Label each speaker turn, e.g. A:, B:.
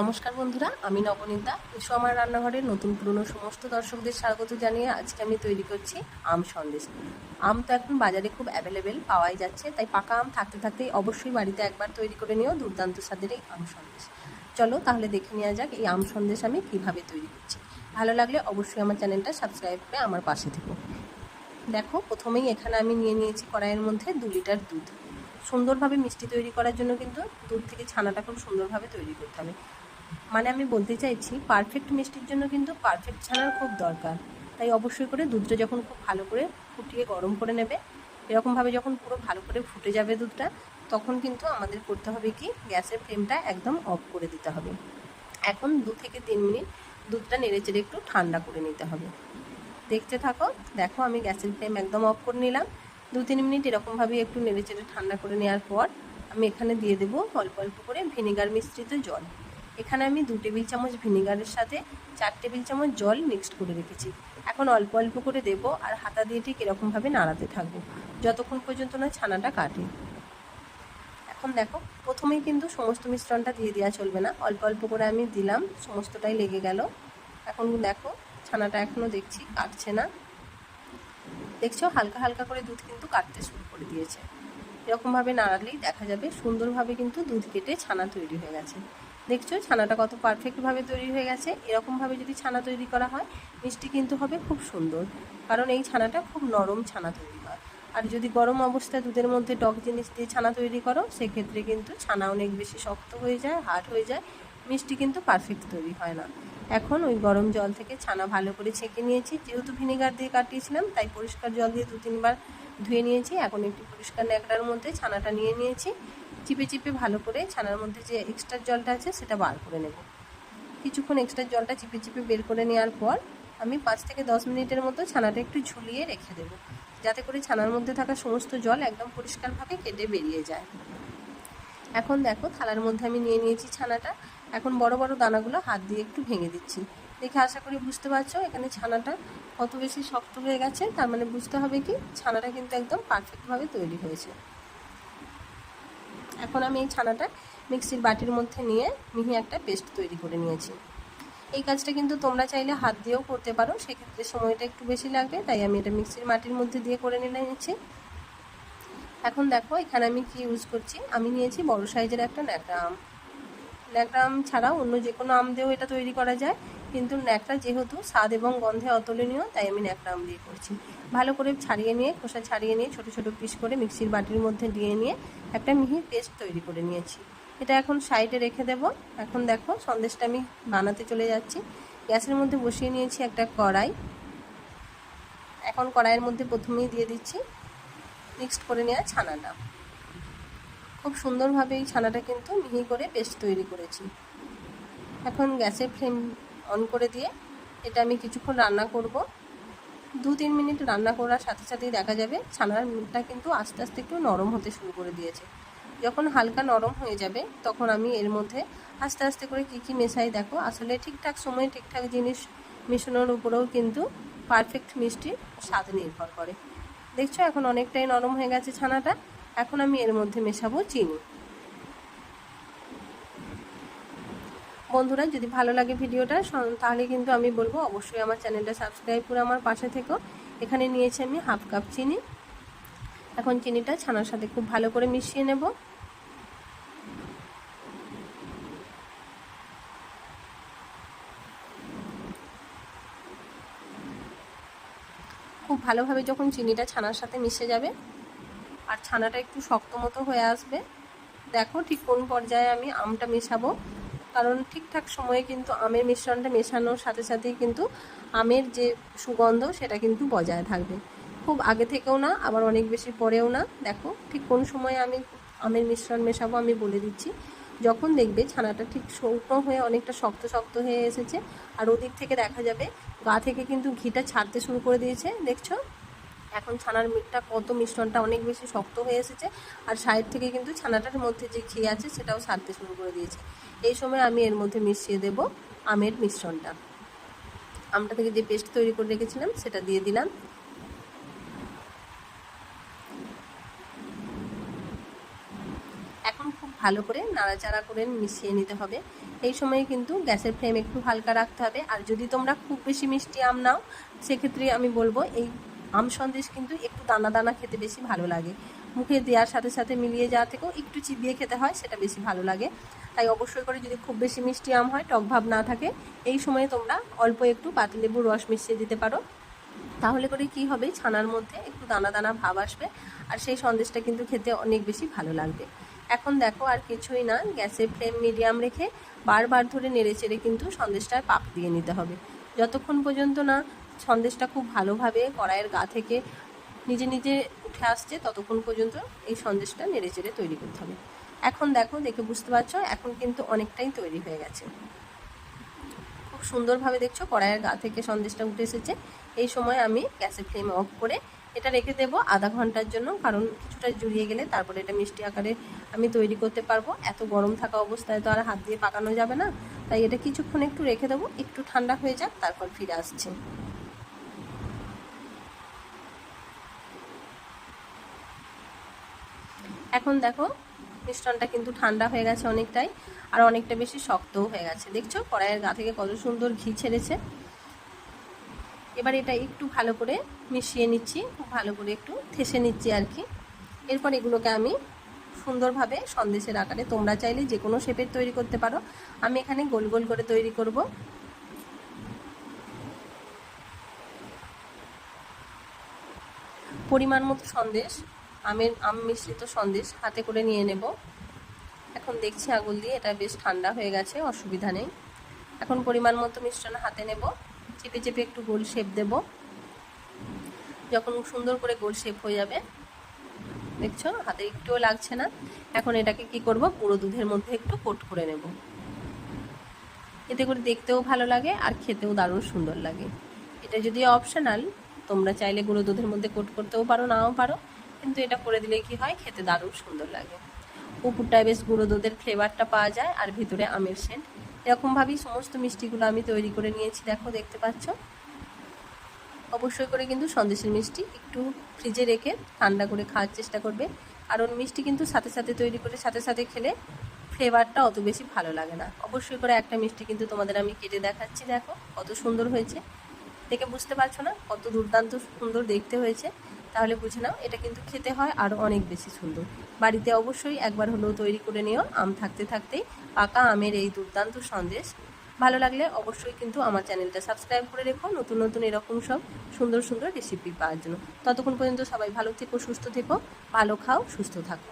A: নমস্কার বন্ধুরা, আমি নবনীতা। এসো আমার রান্নাঘরের নতুন পুরনো সমস্ত দর্শকদের স্বাগত জানিয়ে আজকে আমি তৈরি করছি আম সন্দেশ। আম তো এখন বাজারে খুব অ্যাভেলেবেল পাওয়াই যাচ্ছে। তাই পাকা আম থাকতে থাকতেই অবশ্যই বাড়িতে একবার তৈরি করে নিও দুর্দান্ত স্বাদের এই আম সন্দেশ। চলো তাহলে দেখে নেওয়া যাক এই আম সন্দেশ আমি কীভাবে তৈরি করছি। ভালো লাগলে অবশ্যই আমার চ্যানেলটা সাবস্ক্রাইব করে আমার পাশে থেকো। দেখো, প্রথমেই এখানে আমি নিয়ে নিয়েছি কড়াইয়ের মধ্যে দু লিটার দুধ। সুন্দরভাবে মিষ্টি তৈরি করার জন্য কিন্তু দুধ থেকে ছানাটা খুব সুন্দরভাবে তৈরি করতে হবে। মানে আমি বলতে চাইছি পারফেক্ট মিষ্টির জন্য কিন্তু পারফেক্ট ছানার খুব দরকার। তাই অবশ্যই করে দুধটা যখন খুব ভালো করে ফুটিয়ে গরম করে নেবে, এরকমভাবে যখন পুরো ভালো করে ফুটে যাবে দুধটা, তখন কিন্তু আমাদের করতে হবে কি, গ্যাসের ফ্লেমটা একদম অফ করে দিতে হবে। এখন দু থেকে তিন মিনিট দুধটা নেড়ে চেড়ে একটু ঠান্ডা করে নিতে হবে। দেখতে থাকো, দেখো আমি গ্যাসের ফ্লেম একদম অফ করে নিলাম। দু তিন মিনিট এরকমভাবে একটু নেড়ে চেড়ে ঠান্ডা করে নেওয়ার পর, আমি এখানে দিয়ে দেবো অল্প অল্প করে ভিনেগার মিশ্রিত জল। এখানে আমি দু টেবিল চামচ ভিনেগারের সাথে চার টেবিল চামচ জল মিক্সড করে রেখেছি। এখন অল্প অল্প করে দেবো আর হাতা দিয়ে ঠিক এরকমভাবে নাড়াতে থাকব। যতক্ষণ পর্যন্ত না ছানাটা কাটে। এখন দেখো, প্রথমেই কিন্তু সমস্ত মিশ্রণটা দিয়ে দেওয়া চলবে না। অল্প অল্প করে আমি দিলাম, সমস্তটাই লেগে গেল। এখন দেখো, ছানাটা এখনও দেখছি কাটছে না। দেখছ, হালকা হালকা করে দুধ কিন্তু কাটতে শুরু করে দিয়েছে। এরকমভাবে নাড়ালেই দেখা যাবে সুন্দরভাবে কিন্তু দুধ কেটে ছানা তৈরি হয়ে গেছে। দেখছ ছানাটা কত পারফেক্টভাবে তৈরি হয়ে গেছে। এরকমভাবে যদি ছানা তৈরি করা হয়, মিষ্টি কিন্তু হবে খুব সুন্দর। কারণ এই ছানাটা খুব নরম ছানা তৈরি হয়। আর যদি গরম অবস্থায় দুধের মধ্যে টক জিনিস দিয়ে ছানা তৈরি করো, সেক্ষেত্রে কিন্তু ছানা অনেক বেশি শক্ত হয়ে যায় হার্ড হয়ে যায়। মিষ্টি কিন্তু পারফেক্ট তৈরি হয় না। এখন ওই গরম জল থেকে ছানা ভালো করে ছেঁকে নিয়েছি। যেহেতু ভিনেগার দিয়ে কাটিয়েছিলাম, তাই পরিষ্কার জল দিয়ে দু তিনবার ধুয়ে নিয়েছি। এখন একটি পরিষ্কার ন্যাকড়ার মধ্যে ছানাটা নিয়ে নিয়েছি। চিপে চিপে ভালো করে ছানার মধ্যে যে এক্সট্রা জলটা আছে সেটা বার করে নেব। কিছুক্ষণ এক্সট্রা জলটা চিপে চিপে বের করে নেওয়ার পর আমি পাঁচ থেকে দশ মিনিটের মতো ছানাটা একটু ঝুলিয়ে রেখে দেবো। যাতে করে ছানার মধ্যে থাকা সমস্ত জল একদম পরিষ্কারভাবে কেটে বেরিয়ে যায়। এখন দেখো থালার মধ্যে আমি নিয়ে নিয়েছি ছানাটা। এখন বড় বড় দানাগুলো হাত দিয়ে একটু ভেঙে দিচ্ছি। দেখে আশা করি বুঝতে পারছ এখানে ছানাটা কত বেশি শক্ত হয়ে গেছে। তার মানে বুঝতে হবে কি, ছানাটা কিন্তু একদম পারফেক্টভাবে তৈরি হয়েছে। এখন আমি এই ছানাটা মিক্সির বাটির মধ্যে নিয়ে মিহি একটা পেস্ট তৈরি করে নিয়েছি। এই কাজটা কিন্তু তোমরা চাইলে হাত দিয়েও করতে পারো, সেক্ষেত্রে সময়টা একটু বেশি লাগবে, তাই আমি এটা মিক্সির মাটির মধ্যে দিয়ে করে নিয়ে নিয়েছি। এখন দেখো, এখানে আমি কি ইউজ করছি? আমি নিয়েছি বড় সাইজের একটা ন্যাকড়া আম। ন্যাকড়া আম ছাড়াও অন্য যে কোনো আম দিয়েও এটা তৈরি করা যায়। কিন্তু ন্যাকড়া যেহেতু স্বাদ এবং গন্ধে অতুলনীয়, তাই আমি ন্যাকড়া আম দিয়ে করছি। ভালো করে ছাড়িয়ে নিয়ে, খোসা ছাড়িয়ে নিয়ে, ছোটো ছোটো পিস করে মিক্সির বাটির মধ্যে দিয়ে নিয়ে একটা মিহি পেস্ট তৈরি করে নিয়েছি। এটা এখন সাইডে রেখে দেব। এখন দেখো সন্দেশটা আমি বানাতে চলে যাচ্ছি। গ্যাসের মধ্যে বসিয়ে নিয়েছি একটা কড়াই। এখন কড়াইয়ের মধ্যে প্রথমেই দিয়ে দিচ্ছি মিক্সড করে নেওয়া ছানাটা। খুব সুন্দরভাবে এই ছানাটা কিন্তু মিহি করে পেস্ট তৈরি করেছি। এখন গ্যাসের ফ্লেম অন করে দিয়ে এটা আমি কিছুক্ষণ রান্না করব। দু তিন মিনিট রান্না করার সাথে সাথেই দেখা যাবে ছানারটা কিন্তু আস্তে আস্তে একটু নরম হতে শুরু করে দিয়েছে। যখন হালকা নরম হয়ে যাবে তখন আমি এর মধ্যে আস্তে আস্তে করে কী কী মেশাই দেখো। আসলে ঠিকঠাক সময়ে ঠিকঠাক জিনিস মেশানোর উপরেও কিন্তু পারফেক্ট মিষ্টির স্বাদ নির্ভর করে। দেখছ এখন অনেকটাই নরম হয়ে গেছে ছানাটা। এখন আমি এর মধ্যে মেশাবো চিনি। বন্ধুরা, যদি ভালো লাগে ভিডিওটা তাহলে কিন্তু আমি বলব অবশ্যই আমার চ্যানেলটা সাবস্ক্রাইব করে আমার পাশে থেকো। এখানে নিয়েছি আমি হাফ কাপ চিনি। এখন চিনিটা ছানার সাথে খুব ভালো করে মিশিয়ে নেব। খুব ভালোভাবে যখন চিনিটা ছানার সাথে মিশে যাবে, আর ছানাটা একটু শক্ত মতো হয়ে আসবে, দেখো ঠিক কোন পর্যায়ে আমি আমটা মেশাবো। কারণ ঠিকঠাক সময়ে কিন্তু আমের মিশ্রণটা মেশানোর সাথে সাথেই কিন্তু আমের যে সুগন্ধ, সেটা কিন্তু বজায় থাকবে। খুব আগে থেকেও না, আবার অনেক বেশি পরেও না। দেখো, ঠিক কোন সময়ে আমি আমের মিশ্রণ মেশাবো আমি বলে দিচ্ছি। যখন দেখবে ছানাটা ঠিক শুকনো হয়ে অনেকটা শক্ত শক্ত হয়ে এসেছে, আর ওদিক থেকে দেখা যাবে গা থেকে কিন্তু ঘিটা ছাড়তে শুরু করে দিয়েছে, দেখছ? এখন ছানার মিটটা কত মিশ্রণটা অনেক বেশি শক্ত হয়ে এসেছে, আর সাইড থেকে কিন্তু ছানাটার মধ্যে যে ঘি আছে, সেটাও ছাড়তে শুরু করে দিয়েছে। এই সময় আমি এর মধ্যে মিশিয়ে দেব আমের মিশ্রণটা। আমটা থেকে যে পেস্ট তৈরি করে রেখেছিলাম, সেটা দিয়ে দিলাম। এখন খুব ভালো করে নাড়াচাড়া করে মিশিয়ে নিতে হবে। এই সময় কিন্তু গ্যাসের ফ্লেম একটু হালকা রাখতে হবে। আর যদি তোমরা খুব বেশি মিষ্টি আম নাও, সেক্ষেত্রে আমি বলব এই আম সন্দেশ কিন্তু একটু দানা দানা খেতে বেশি ভালো লাগে। মুখে দেওয়ার সাথে সাথে মিলিয়ে যাওয়া থেকেও একটু চিবিয়ে খেতে হয়, সেটা বেশি ভালো লাগে। তাই অবশ্যই করে যদি খুব বেশি মিষ্টি আম হয়, টক ভাব না থাকে, এই সময়ে তোমরা অল্প একটু পাতিলেবুর রস মিশিয়ে দিতে পারো। তাহলে করে কি হবে? ছানার মধ্যে একটু দানা দানা ভাব আসবে আর সেই সন্দেশটা কিন্তু খেতে অনেক বেশি ভালো লাগবে। এখন দেখো আর কিছুই না, গ্যাসের ফ্লেম মিডিয়াম রেখে বারবার ধরে নেড়ে চেড়ে কিন্তু সন্দেশটার পাক দিয়ে নিতে হবে। যতক্ষণ পর্যন্ত না সন্দেশটা খুব ভালোভাবে কড়াইয়ের গা থেকে নিজে নিজে উঠে আসছে, ততক্ষণ পর্যন্ত এই সন্দেশটা নেড়ে চেড়ে তৈরি করতে হবে। এখন দেখো, দেখে বুঝতে পারছ, এখন কিন্তু অনেকটাই তৈরি হয়ে গেছে। খুব সুন্দরভাবে দেখছ, কড়াইয়ের গা থেকে সন্দেশটা উঠে এসেছে। এই সময় আমি গ্যাসের ফ্লেম অফ করে এটা রেখে দেবো আধা ঘণ্টার জন্য, কারণ কিছুটা জুড়িয়ে গেলে তারপরে এটা মিষ্টি আকারে আমি তৈরি করতে পারব। এত গরম থাকা অবস্থায় তো আর হাত দিয়ে পাকানো যাবে না, তাই এটা কিছুক্ষণ একটু রেখে দেবো, একটু ঠান্ডা হয়ে যাক, তারপর ফিরে আসছি। এখন দেখো মিশ্রণটা কিন্তু ঠান্ডা হয়ে গেছে অনেকটাই, আর অনেকটা বেশি শক্তও হয়ে গেছে। দেখছ? কড়াইয়ের গা থেকে কত সুন্দর ঘি ছেড়েছে। এবার এটা একটু ভালো করে মিশিয়ে নিচ্ছি, খুব ভালো করে একটু থেসে নিচ্ছি আর কি। এরপর এগুলোকে আমি সুন্দরভাবে সন্দেশের আকারে, তোমরা চাইলে যে কোনো শেপের তৈরি করতে পারো। আমি এখানে গোল গোল করে তৈরি করব। পরিমাণ মতো সন্দেশ। আমের আম মিশ্রিত সন্দেশ হাতে করে নিয়ে নেব। এখন দেখছি আঙুল দিয়ে এটা বেশ ঠান্ডা হয়ে গেছে, অসুবিধা নেই। এখন পরিমাণ মতো মিশ্রণ হাতে নেব। চেপে চেপে একটু গোল শেপ দেব। যখন সুন্দর করে গোল শেপ হয়ে যাবে, দেখছ? হাতে একটুও লাগছে না। এখন এটাকে কি করব? পুরো দুধের মধ্যে একটু কোট করে নেব। এতে করে দেখতেও ভালো লাগে আর খেতেও দারুণ সুন্দর লাগে। এটা যদি অপশনাল তোমরা চাইলে গুঁড়ো দুধের মধ্যে কোট করতেও পারো, নাও পারো। কিন্তু এটা করে দিলে কি হয়? খেতে দারুণ সুন্দর লাগে। উপরটায় বেশ গুঁড়ো দুধের ফ্লেভারটা পাওয়া যায় আর ভিতরে আমের সেন্ট এরকমভাবেই সমস্ত মিষ্টিগুলো আমি তৈরি করে নিয়েছি, দেখো, দেখতে পাচ্ছ? অবশ্যই করে কিন্তু সন্দেশের মিষ্টি একটু ফ্রিজে রেখে ঠান্ডা করে খাওয়ার চেষ্টা করবে। কারণ মিষ্টি কিন্তু সাথে সাথে তৈরি করে সাথে সাথে খেলে ফ্লেভারটা অত বেশি ভালো লাগে না। অবশ্যই করে একটা মিষ্টি কিন্তু তোমাদের আমি কেটে দেখাচ্ছি, দেখো, কত সুন্দর হয়েছে। দেখে বুঝতে পারছ না? কত দুর্দান্ত সুন্দর দেখতে হয়েছে। তাহলে বুঝে নাও, এটা কিন্তু খেতে হয় আরও অনেক বেশি সুন্দর। বাড়িতে অবশ্যই একবার হলেও তৈরি করে নিও, আম থাকতে থাকতেই পাকা আমের এই দুর্দান্ত সন্দেশ। ভালো লাগলে অবশ্যই কিন্তু আমার চ্যানেলটা সাবস্ক্রাইব করে রেখো, নতুন নতুন এরকম সব সুন্দর সুন্দর রেসিপি পাওয়ার জন্য। ততক্ষণ পর্যন্ত সবাই ভালো থেকো, সুস্থ থেকো, ভালো খাও, সুস্থ থাকো।